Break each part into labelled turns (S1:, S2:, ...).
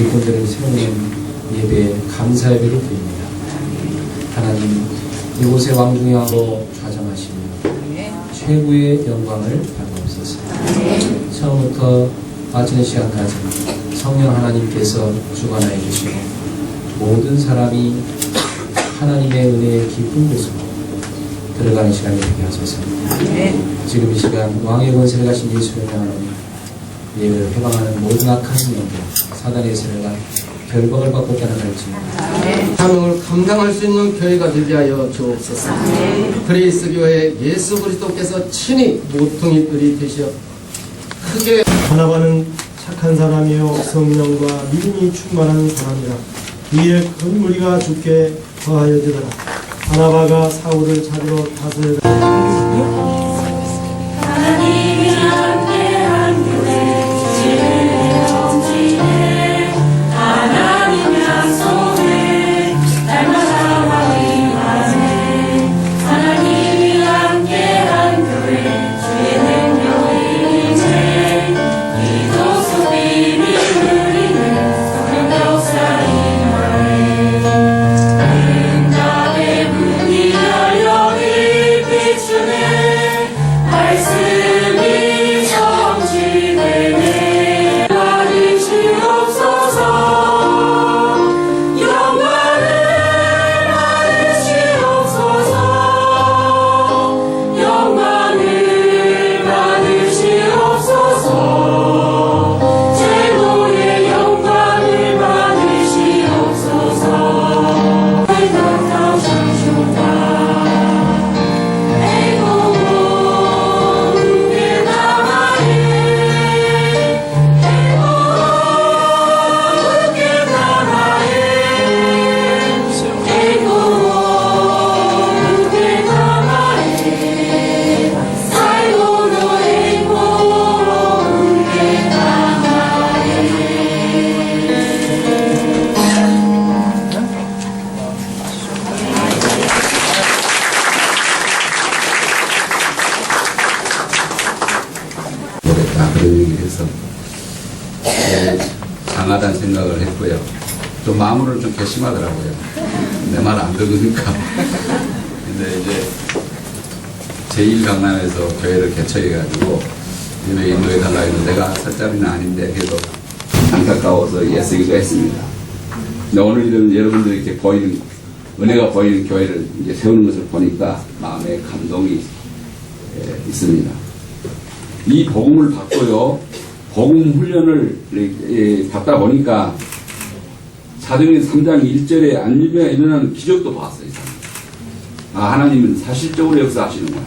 S1: 일꾼들은 새로운 예배에 감사 예배를 드립니다. 하나님 이곳에 왕중하고 좌정하시며 최고의 영광을 받옵소서. 처음부터 마치는 시간까지 성령 하나님께서 주관하여 주시고 모든 사람이 하나님의 은혜의 깊은 곳으로 들어가는 시간이 되게 하소서. 지금 이 시간 왕의 권세를 가신 예수를 향하는 예를 해방하는 모든 악한 영들 사단의 세력과 결박을 받고 떠나갈지
S2: 사명을 감당할 수 있는 교회가 되게 하여 주옵소서. 그리스 교회 예수 그리스도께서 친히 모퉁이들이 되시어 크게
S3: 바나바는 착한 사람이요 성령과 믿음이 충만한 사람이라. 이에 큰 무리가 죽게 더하여 되더라. 바나바가 사울을 찾으러 다스려
S4: 하
S5: 살자리는 아닌데 그래도 안타까워서 애쓰기도 했습니다. 근데 오늘 이런 여러분들이 이렇게 보이는 은혜가 보이는 교회를 이제 세우는 것을 보니까 마음에 감동이 예, 있습니다. 이 복음을 받고요, 복음 훈련을 예, 받다 보니까 사도행 3장 1절에 안리병에 일어나는 기적도 봤어요. 아, 하나님은 사실적으로 역사하시는구나.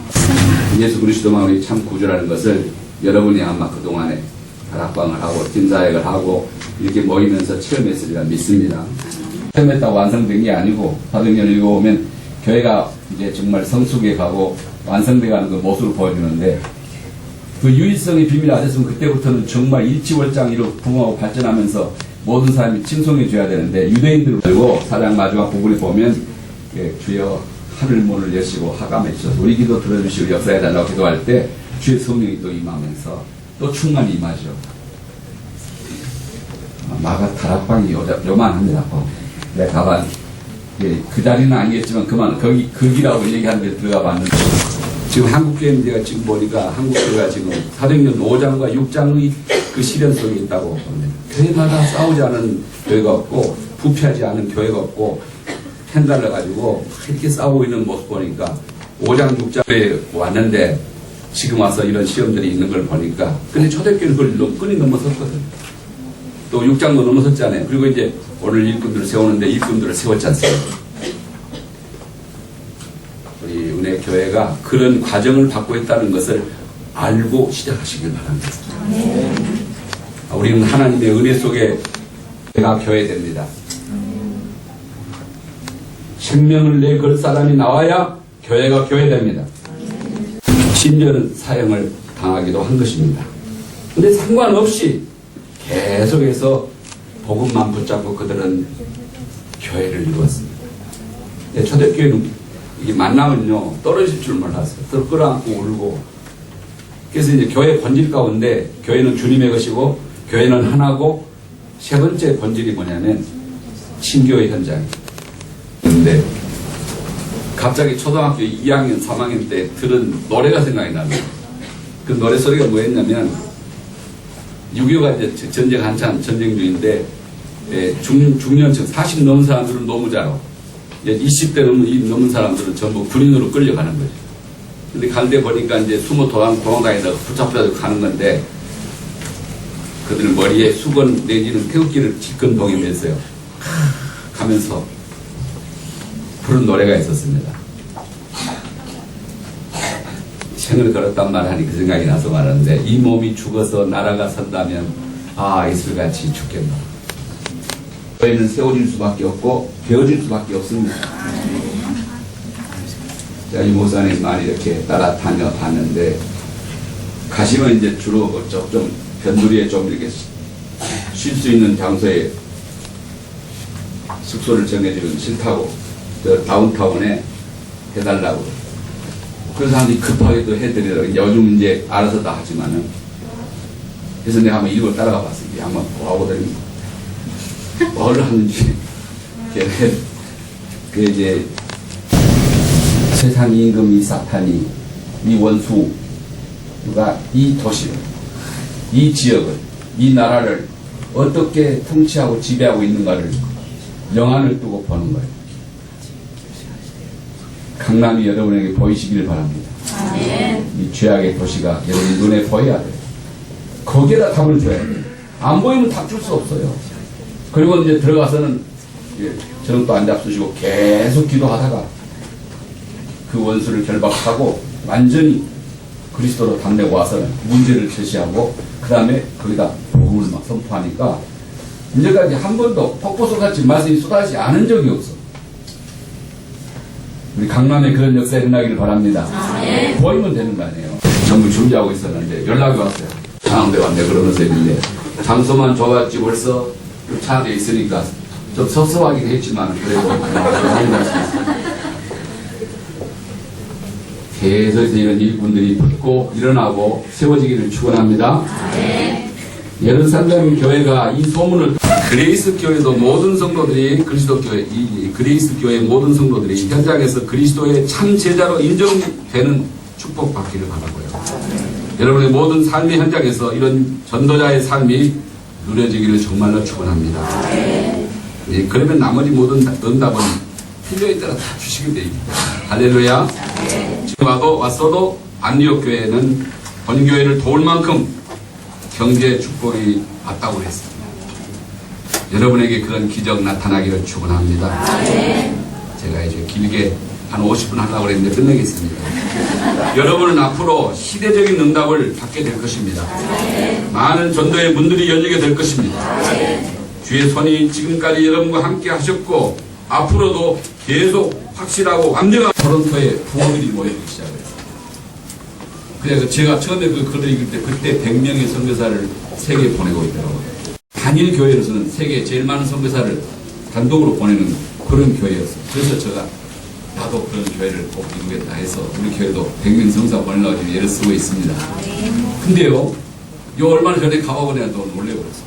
S5: 예수 그리스도만이 참 구주라는 것을 여러분이 아마 그동안에 다락방을 하고 팀사역을 하고 이렇게 모이면서 체험했으리라 믿습니다. 체험했다고 완성된 게 아니고 사도행전 읽어보면 교회가 이제 정말 성숙해 가고 완성돼 가는 그 모습을 보여주는데 그 유일성의 비밀 아셨으면 그때부터는 정말 일치월장이로 부흥하고 발전하면서 모든 사람이 칭송해 줘야 되는데 유대인들을 들고 사장 마지막 부분에 보면 예, 주여 하늘 문을 여시고 하감해 주셔서 우리 기도 들어주시고 역사해 달라고 기도할 때 주의 성령이 또 임하면서 또 충만히 임하죠. 아, 마가 다락방이 요, 요만합니다. 어. 내 가방 예, 그 자리는 아니겠지만 그만 거기 거기라고 얘기하는 데 들어가 봤는데 지금 한국교회는 제가 지금 보니까 한국교회가 지금 사도행전 5장과 6장의 그 속에 있다고 봅니다. 교회마다 싸우지 않은 교회가 없고 부패하지 않은 교회가 없고 펜달러 가지고 이렇게 싸우고 있는 모습 보니까 5장 6장에 왔는데 지금 와서 이런 시험들이 있는 걸 보니까 근데 초대교회는 그걸 끈이 넘어섰거든. 또 6장도 넘어섰잖아요. 그리고 이제 오늘 일꾼들을 세우는데 일꾼들을 세웠지 않습니까? 우리 은혜 교회가 그런 과정을 받고 있다는 것을 알고 시작하시길 바랍니다. 아, 우리는 하나님의 은혜 속에 내가 교회 됩니다. 생명을 내걸 사람이 나와야 교회가 교회 됩니다. 심지어는 사형을 당하기도 한 것입니다. 근데 상관없이 계속해서 복음만 붙잡고 그들은 교회를 이루었습니다. 네, 초대교회는 이게 만나면요 떨어질 줄 몰랐어요. 또 끌어안고 울고. 그래서 이제 교회 본질 가운데 교회는 주님의 것이고 교회는 하나고 세 번째 본질이 뭐냐면 신교의 현장. 근데 갑자기 초등학교 2학년, 3학년 때 들은 노래가 생각이 나요. 그 노래 소리가 뭐였냐면 6.25가 이제 전쟁 한참 전쟁 중인데 예, 중, 중년층 40 넘은 사람들은 너무 잘하 20대 넘은, 이 넘은 사람들은 전부 군인으로 끌려가는 거죠. 근데 갈때 보니까 이제 숨어 도망, 도망다니다가 붙잡혀서 가는 건데 그들 머리에 수건 내지는 태극기를 지끈 동이면서요. 가면서 부른 노래가 있었습니다. 생을 걸었단 말 하니 그 생각이 나서 말하는데 이 몸이 죽어서 나라가 선다면 아 이슬같이 죽겠노. 저희는 세워질 수밖에 없고 되어질 수밖에 없습니다. 제가 이 목사님 많이 이렇게 따라 다녀 봤는데 가시면 이제 주로 그쪽 좀 변두리에 좀 이렇게 쉴 수 있는 장소에 숙소를 정해주면 싫다고 저 다운타운에 해달라고. 그래서 사람들이 급하게 또 해드리라고 요즘 이제 알아서 다 하지만은. 그래서 내가 한번 이걸 따라가 이 양반 뭐하고더니 뭘 하는지. 그 이제 세상 임금이 사탄이 이 원수가 이 도시를 이 지역을 이 나라를 어떻게 통치하고 지배하고 있는가를 영안을 두고 보는 거예요. 강남이 여러분에게 보이시길 바랍니다. 이 죄악의 도시가 여러분 눈에 보여야 돼요. 거기에다 답을 줘야 돼요. 안 보이면 답 줄 수 없어요. 그리고 이제 들어가서는 예, 저는 또 안 잡수시고 계속 기도하다가 그 원수를 결박하고 완전히 그리스도로 담내고 와서는 문제를 제시하고 그 다음에 거기다 복음을 막 선포하니까 이제까지 한 번도 폭포수 같이 말씀이 쏟아지지 않은 적이 없어. 우리 강남에 그런 역사 일어나기를 바랍니다. 보이면 되는 거 아니에요. 전부 준비하고 있었는데 연락이 왔어요. 장항대 왔네 그러면서 있는데 장소만 줘봤지 벌써 그차 안에 있으니까 좀 섭섭하긴 했지만 그래도 있어요. 계속해서 이런 일꾼들이 붙고 일어나고 세워지기를 축원합니다. 예루살렘 교회가 이 소문을 그레이스 교회도 모든 성도들이 그리스도 교회 이 그레이스 교회 모든 성도들이 현장에서 그리스도의 참 제자로 인정되는 축복 받기를 바라고요. 여러분의 모든 삶의 현장에서 이런 전도자의 삶이 누려지기를 정말로 축원합니다. 예, 그러면 나머지 모든 응답은 필요에 따라 다 주시게 됩니다. 할렐루야. 지금 와도 왔어도 안리옥 교회는 본교회를 도울 만큼 경제 축복이 왔다고 했습니다. 여러분에게 그런 기적 나타나기를 축원합니다. 제가 이제 길게 한 50분 하려고 했는데 끝내겠습니다. 여러분은 앞으로 시대적인 응답을 받게 될 것입니다. 많은 전도의 문들이 열리게 될 것입니다. 주의 손이 지금까지 여러분과 함께 하셨고 앞으로도 계속 확실하고 완전한 토론토에 부모들이 모이기 시작했어요. 그래서 제가 처음에 그 글을 읽을 때 그때 100명의 선교사를 세계에 보내고 있더라고요. 단일 교회로서는 세계에 제일 많은 선교사를 단독으로 보내는 그런 교회였어요. 그래서 제가 나도 그런 교회를 꼭 이루겠다 해서 우리 교회도 100명 성사 보내려고 애를 쓰고 있습니다. 근데요, 요 얼마 전에 가봐보니 내가 놀래버렸어요.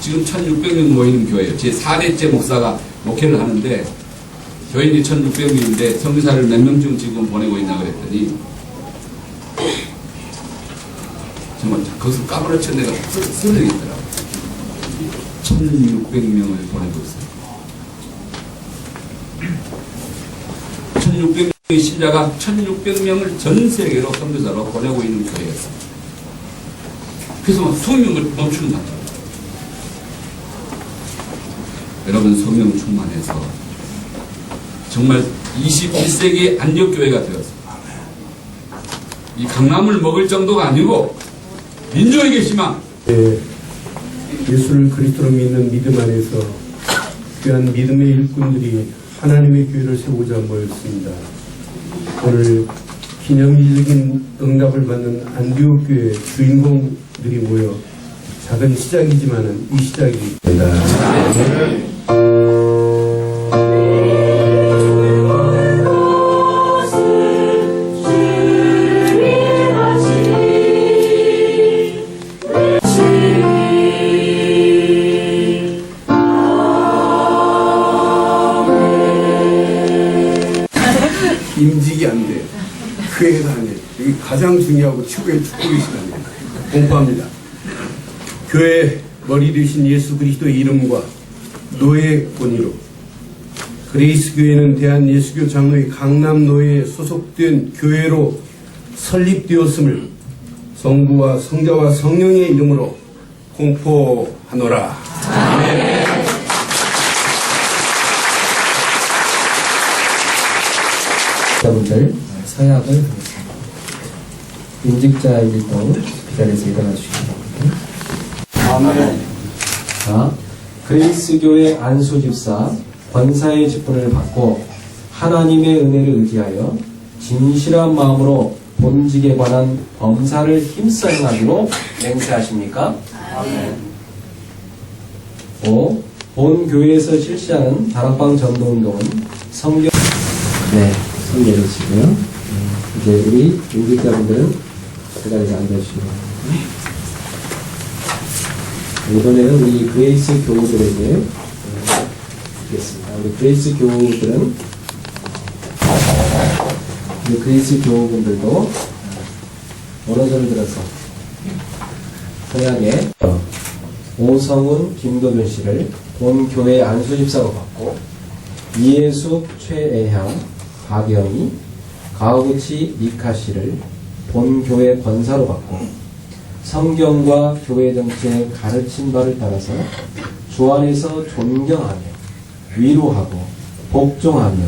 S5: 지금 1600명 모이는 교회예요. 제 4대째 목사가 목회를 하는데 교인이 1600명인데 성교사를 몇명중 지금 보내고 있나 그랬더니 정말 거기서 까무러쳐 내가 쓰- 쓰러지겠더라고. 1600명을 보내고 있어요. 1600명의 신자가 1600명을 전 세계로 선교사로 보내고 있는 교회였어요. 그래서 막 성령을 멈추는 거죠. 여러분 성령 충만해서 정말 21세기의 안력교회가 되었습니다. 이 강남을 먹을 정도가 아니고 민족에게 희망,
S6: 예, 예수를 그리스도로 믿는 믿음 안에서 귀한 믿음의 일꾼들이 하나님의 교회를 세우고자 모였습니다. 오늘 기념일적인 응답을 받는 안디옥 교회 주인공들이 모여 작은 시작이지만은 이 시작이 됩니다. 안 돼. 여기 가장 중요하고 최고의 축복의 시간이에요. 공부합니다. 교회 머리 되신 예수 그리스도의 이름과 노예 권위로 그레이스 교회는 대한 예수교 장로의 강남 노예에 소속된 교회로 설립되었음을 성부와 성자와 성령의 이름으로 공포하노라.
S1: 서약을 하겠습니다. 임직자일동 기다려서 일어나 주시기 바랍니다. 자, 그레이스 교회 안수 집사 권사의 직분을 받고 하나님의 은혜를 의지하여 진실한 마음으로 본직에 관한 범사를 힘써 행하기로 맹세하십니까? 5. 본 교회에서 실시하는 다락방 전도 운동은 성경 네, 손 내리시고요. 음, 이제 우리 임직자분들은 그 자리에 앉아주시고 이번에는 우리 그레이스 교우들에게 음, 드리겠습니다. 우리 그레이스 교우들은 우리 그레이스 교우분들도 오른손을 들어서 서양에 오성훈, 김도균 씨를 본 교회 안수집사로 받고 이예숙, 최애향, 박영희, 가우치, 미카 씨를 본 교회 권사로 받고 성경과 교회 정치의 가르친 바를 따라서 주 안에서 존경하며 위로하고 복종하며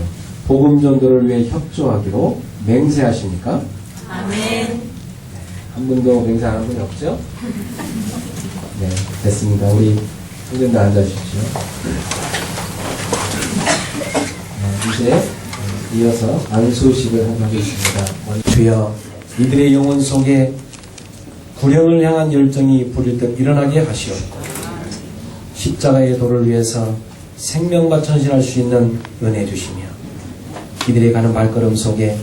S1: 복음 전도를 위해 협조하기로 맹세하십니까? 아멘. 한 분도 맹세 안 한 분이 없죠? 네, 됐습니다. 우리 선생님들 앉아주십시오. 네, 이제 이어서 안수식을 하겠습니다. 주여 이들의 영혼 속에 구령을 향한 열정이 불일 일어나게 하시옵고 십자가의 도를 위해서 생명과 전신할 수 있는 은혜 주시며 이들의 가는 발걸음 속에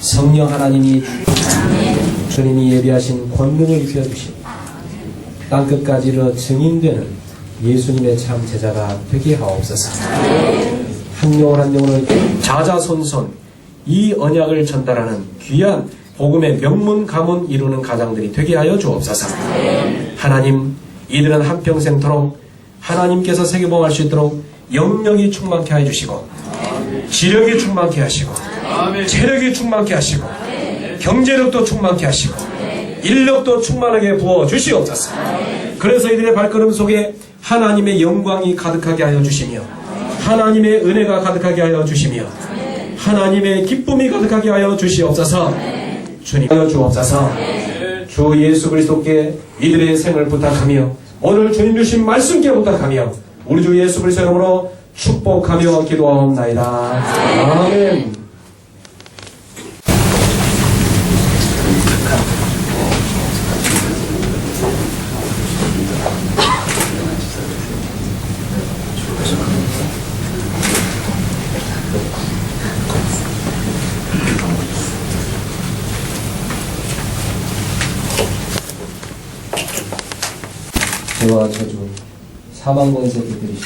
S1: 성령 하나님이 주님이 예비하신 권능을 입혀주시고 땅끝까지 이르러 증인되는 예수님의 참 제자가 되게 하옵소서. 한 영혼 한 영혼을 자자손손 이 언약을 전달하는 귀한 복음의 명문 가문 이루는 가장들이 되게 하여 주옵소서. 하나님 이들은 한평생토록 하나님께서 세계봉할 수 있도록 영력이 충만케 해 주시고 지력이 충만케 하시고 체력이 충만케 하시고 경제력도 충만케 하시고 인력도 충만하게 부어 주시옵소서. 그래서 이들의 발걸음 속에 하나님의 영광이 가득하게 하여 주시며 하나님의 은혜가 가득하게 하여 주시며 하나님의 기쁨이 가득하게 하여 주시옵소서. 주님 하여 주옵소서. 주 예수 그리스도께 이들의 생을 부탁하며 오늘 주님 주신 말씀께 부탁하며 우리 주 예수 그리스도 이름으로 축복하며 기도하옵나이다. 아멘. 죄와 저주, 사망 권세 되들이신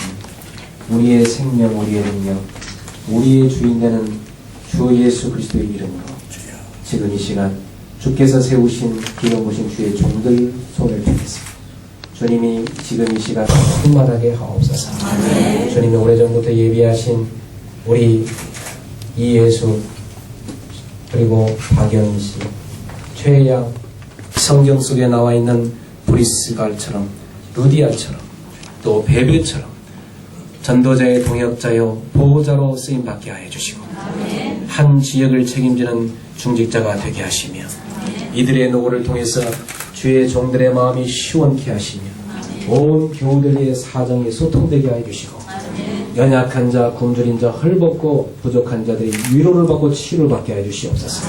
S1: 우리의 생명, 우리의 능력, 우리의 주인 되는 주 예수 그리스도의 이름으로 지금 이 시간 주께서 세우신 기름 부신 주의 종들 손을 펴겠습니다. 주님이 지금 이 시간 충만하게 하옵소서. 주님이 오래전부터 예비하신 우리 이예수 그리고 박영희 씨, 최양 성경 속에 나와 있는 브리스갈처럼 루디아처럼 또 베베처럼 전도자의 동역자요 보호자로 쓰임 받게 하여 주시고 한 지역을 책임지는 중직자가 되게 하시며 이들의 노고를 통해서 주의 종들의 마음이 시원케 하시며 온 교우들의 사정이 소통되게 하여 주시고 연약한 자, 굶주린 자, 헐벗고 부족한 자들이 위로를 받고 치유를 받게 하여 주시옵소서.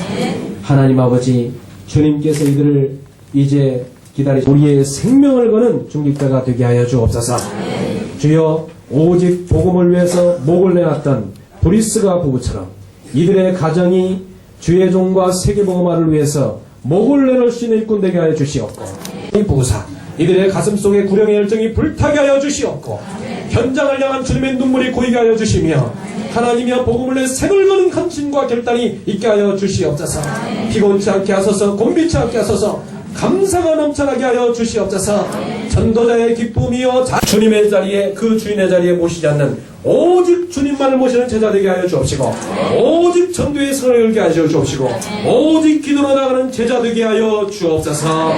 S1: 하나님 아버지, 주님께서 이들을 이제 기다리 우리의 생명을 거는 중직자가 되게 하여 주옵소서. 주여 오직 복음을 위해서 목을 내놨던 브리스가 부부처럼 이들의 가정이 주의 종과 세계 복음화를 위해서 목을 내놓을 수 있는 일꾼 되게 하여 주시옵고 이 보사 이들의 가슴 속에 구령의 열정이 불타게 하여 주시옵고 현장을 향한 주님의 눈물이 고이게 하여 주시며 하나님이여 복음을 내 색을 거는 헌신과 결단이 있게 하여 주시옵소서 피곤치 않게 하소서 곤비치 않게 하소서 감사가 넘쳐나게 하여 주시옵소서. 전도자의 기쁨이여 자- 주님의 자리에 그 주인의 자리에 모시지 않는 오직 주님만을 모시는 제자 되게 하여 주옵시고 오직 전도의 선을 열게 하여 주옵시고 오직 기도로 나가는 제자 되게 하여 주옵소서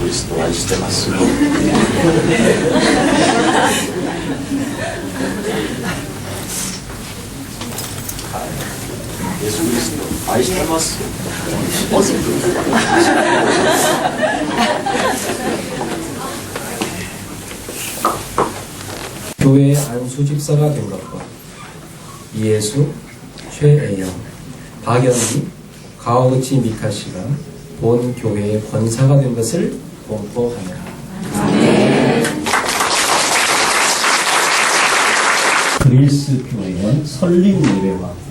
S7: 그리스도 아시대 맞습니다. 예수 그리스도 맞습니다.
S1: 교회 안수 집사가 된 것과 이예수, 최애영, 박영희, 가오치 미카 씨가 본 교회의 권사가 된 것을 공포합니다.
S8: 그리스 교회의 설립 예배와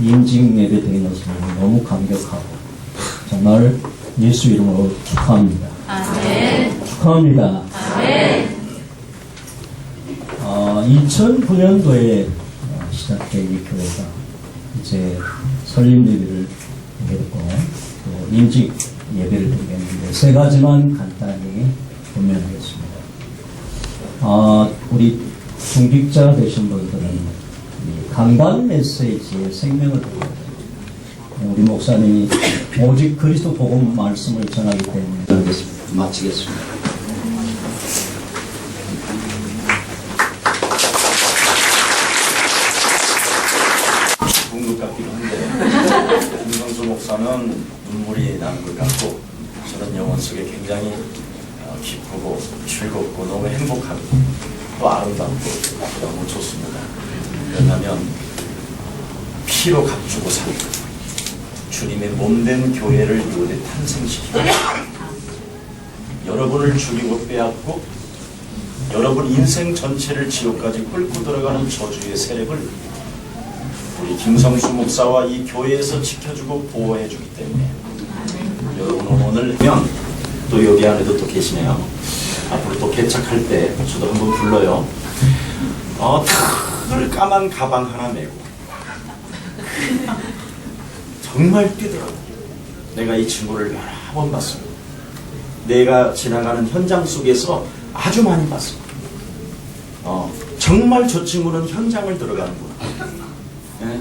S8: 인직 예배 되는 것을 너무 감격하고 정말 예수 이름으로 축하합니다. 축하합니다. 어, 2009년도에 시작된 이 교회가 이제 설립 예배를 드렸고 또 인직 예배를 드리겠는데 세 가지만 간단히 설명하겠습니다. 아, 우리 중직자 되신 이 강단 메시지에 생명을 드립니다. 우리 목사님이 오직 그리스도 복음 말씀을 전하기 때문에 하겠습니다. 마치겠습니다.
S7: 죽은 것 같기도 한데 김성수 목사는 눈물이 나는 것 같고 저는 영혼 속에 굉장히 어, 기쁘고 즐겁고 너무 행복하고 또 아름답고 너무 좋습니다. 왜냐하면 피로 값주고 산 주님의 몸된 교회를 이곳에 탄생시키고 여러분을 죽이고 빼앗고 여러분 인생 전체를 지옥까지 끌고 들어가는 저주의 세력을 우리 김성수 목사와 이 교회에서 지켜주고 보호해주기 때문에 여러분은 오늘 면또 여기 안에도 또 계시네요. 앞으로 또 개척할 때 저도 한번 불러요. 어, 털 까만 가방 하나 메고 정말 뛰더라고. 내가 이 친구를 여러 번 봤습니다. 내가 지나가는 현장 속에서 아주 많이 봤습니다. 어, 정말 저 친구는 현장을 들어가는구나. 예.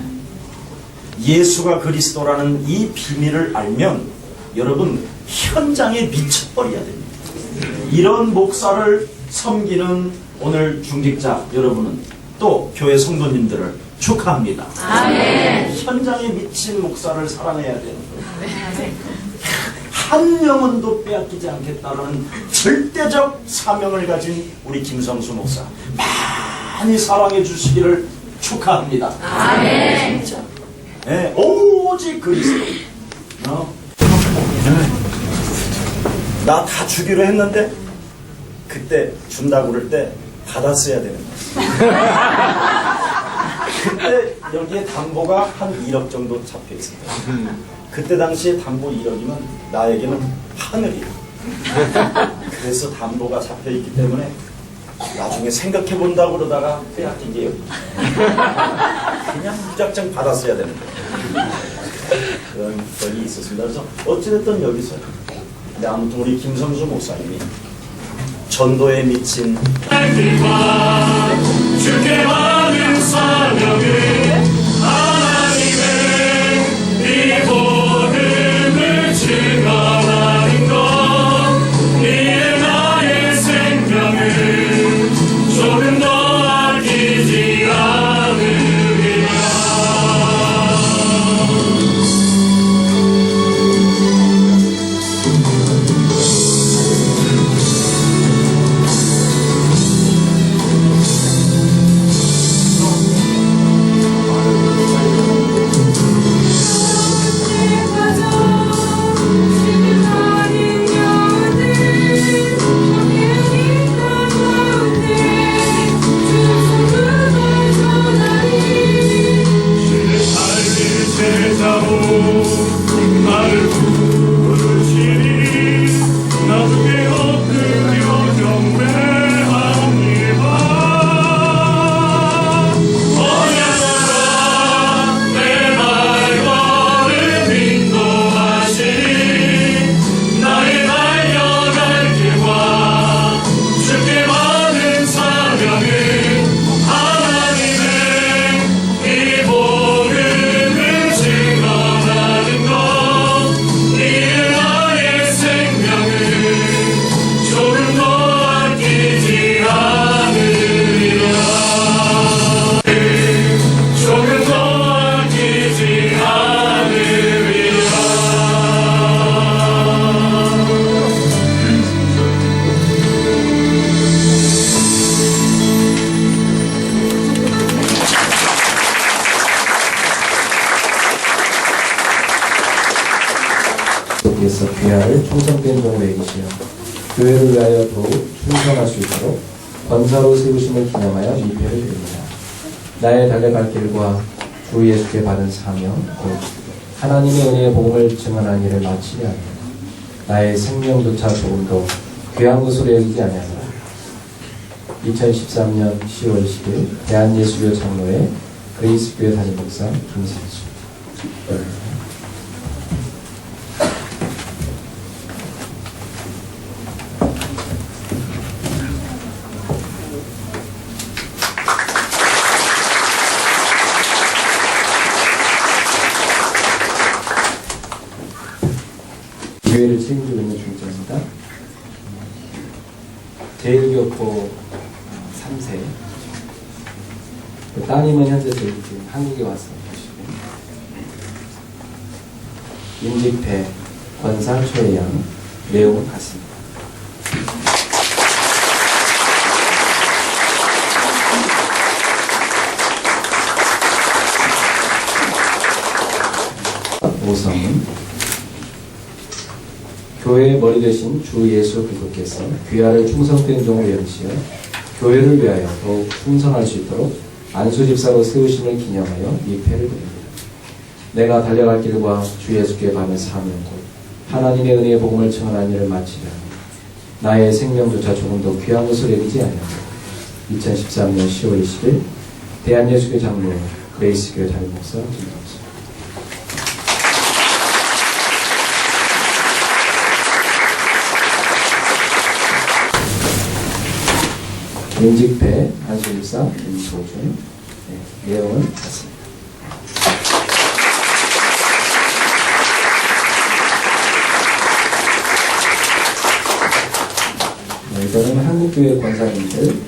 S7: 예수가 그리스도라는 이 비밀을 알면 여러분 현장에 미쳐버려야 됩니다. 이런 목사를 섬기는 오늘 중직자 여러분은 또 교회 성도님들을 축하합니다. 현장에 미친 목사를 사랑해야 되는 거예요. 한 영혼도 빼앗기지 않겠다는 절대적 사명을 가진 우리 김성수 목사 많이 사랑해 주시기를 축하합니다. 아멘. 진짜. 네, 오직 그리스도. 어?
S9: 나 다 주기로 했는데 그때 준다고 그럴 때 받았어야 되는 거야. 그때 여기에 담보가 한 1억 정도 잡혀 거야. 그때 당시에 담보 1억이면 나에게는 하늘이야. 그래서 담보가 잡혀 있기 때문에 나중에 생각해 본다고 그러다가 그냥 이게 그냥 무작정 받았어야 되는 거야. 그런 적이 있었습니다. 그래서 어찌됐든 여기서 근데 아무튼 우리 김성수 목사님이 전도에 미친
S10: 나의 달려갈 길과 주
S1: 예수께 받은 사명 곧 하나님의 은혜의 복음을 증언한 일을 마치려 합니다. 나의 생명조차 조금도 귀한 것으로 여기지 아니하노라. 2013년 10월 10일 대한예수교 장로회 그리스교회 담임 목사 김상수 교회를 책임지고 있는 중자입니다. 제일교포 3세. 그 따님은 현재 저희 와서 계시고 임직패, 권사 최양, 내용은 같습니다. 오성은 교회의 머리 되신 주 예수 그리스도께서 귀하를 충성된 종으로 여시어 교회를 위하여 더욱 충성할 수 있도록 안수 집사로 세우심을 기념하여 이 패를 드립니다. 내가 달려갈 길과 주 예수께 받는 사명 곧 하나님의 은혜의 복음을 청하는 일을 마치려. 나의 생명조차 조금 더 귀한 것을 여기지 아니하고 2013년 10월 20일 대한예수교 장로 그레이스교회 담임 목사 김 동수 임직배 한수집사 임소준 네, 내용은 같습니다. 네, 이거는 한국교회 권사님들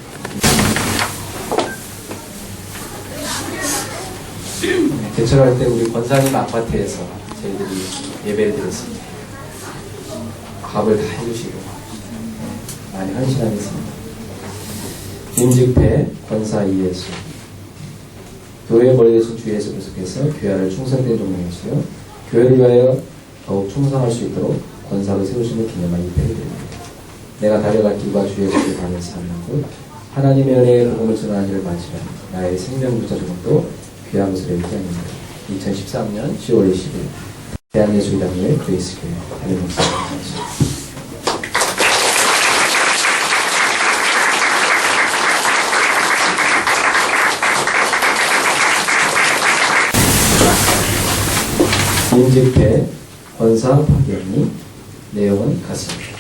S1: 네, 개철할 때 우리 권사님 아파트에서 저희들이 예배를 드렸습니다. 밥을 다 해주시고 네, 많이 헌신하겠습니다. 임직패 권사 이예수 교회 머리 대신 주 예수 그리스도께서 교회를 충성된 종명이시여 교회를 위하여 더욱 충성할 수 있도록 권사로 세우심을 기념한 이배입니다. 내가 달려갈 길과 주의 길을 가는 삶하고 하나님의 은혜의 복음을 전하는 일을 마치면 나의 생명부자 조금도 귀한 것을 않는다. 2013년 10월 20일 대한예술단의 그레이스교회 담임 목사입니다. 민집회 권사 박영희 내용은 같습니다.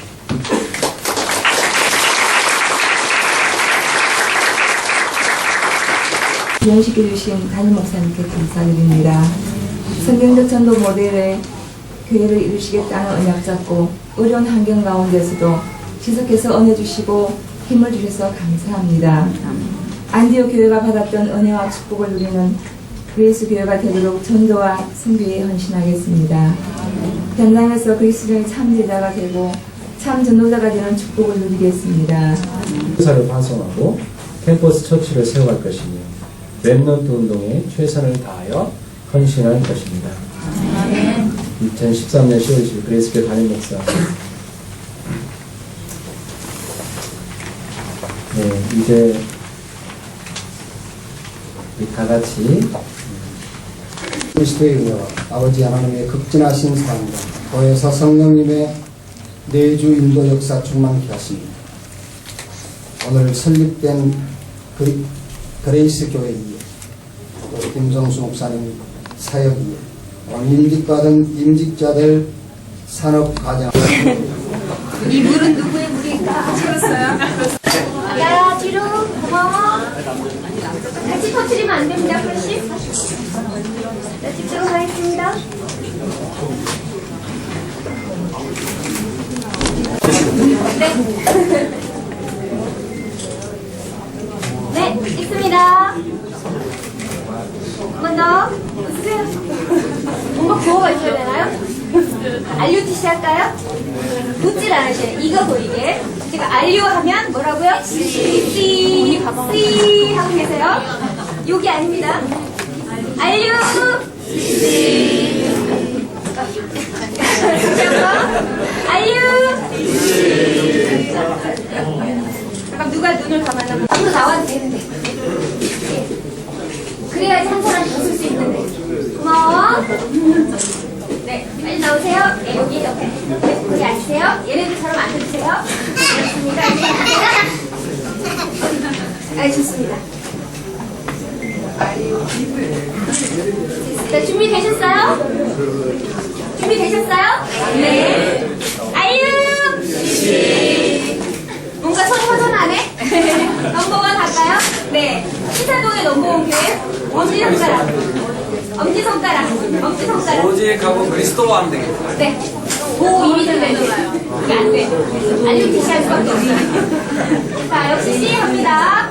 S11: 연식해주신 담임 목사님께 감사드립니다. 성경적 전도 모델에 교회를 이루시겠다는 언약 잡고 어려운 환경 가운데서도 지속해서 은혜 주시고 힘을 주셔서 감사합니다. 안디오 교회가 받았던 은혜와 축복을 누리는 그리스 교회가 되도록 전도와 선교에 헌신하겠습니다. 현장에서 그리스도의 참 제자가 되고 참 전도자가 되는 축복을 누리겠습니다.
S1: 회사를 파송하고 캠퍼스 처치를 세워갈 것이며 랩넌트 운동에 최선을 다하여 헌신할 것입니다. 2013년 10월 20일 그레이스교 담임 목사 네, 이제 다 같이
S12: 그리스도의 은혜와 아버지 하나님의 극진하신 사랑과 더해서 성령님의 내주 인도 역사 충만케 하십니다. 오늘 설립된 그, 그레이스 교회 위에 또 김정수 목사님 사역 위에 오늘 임직받은 임직자들 산업과장
S11: 이 물은 누구의 물일까? 들었어요?
S13: 야 뒤로 고마워 같이 터트리면 안 됩니다 그렇지? 자 집중을 하겠습니다 네 네, 있습니다 웃으세요 뭔가 구호가 있어야 되나요? 알류티시 할까요? 웃질 않으세요. 이거 보이게. 제가 알류 하면 뭐라고요? 씨, 씨, 씨 하고 계세요. 여기 아닙니다. 알류. 씨. 알류. 잠깐 누가 눈을 감았나? 앞으로 나와도 되는데. 그래야지 한 사람이 웃을 수 있는데. 고마워. 네, 빨리 나오세요. 네, 여기 옆에. 네, 거기 앉으세요. 얘네들처럼 앉아주세요. 앉아요. 아, 좋습니다. 네, 준비되셨어요? 준비되셨어요? 네. 알유! 뭔가 손 허전하네? 넘버원 할까요? 네. 시사동의 넘버원 교회. 엄지손가락. 엄지손가락. 엄지손가락.
S14: 오직 하고 그리스도 하면 되겠다.
S13: 네. 오, 이미 들어요. 이게 안 돼. 알류 티시 할 수밖에 없어요. 자, 역시 C 합니다.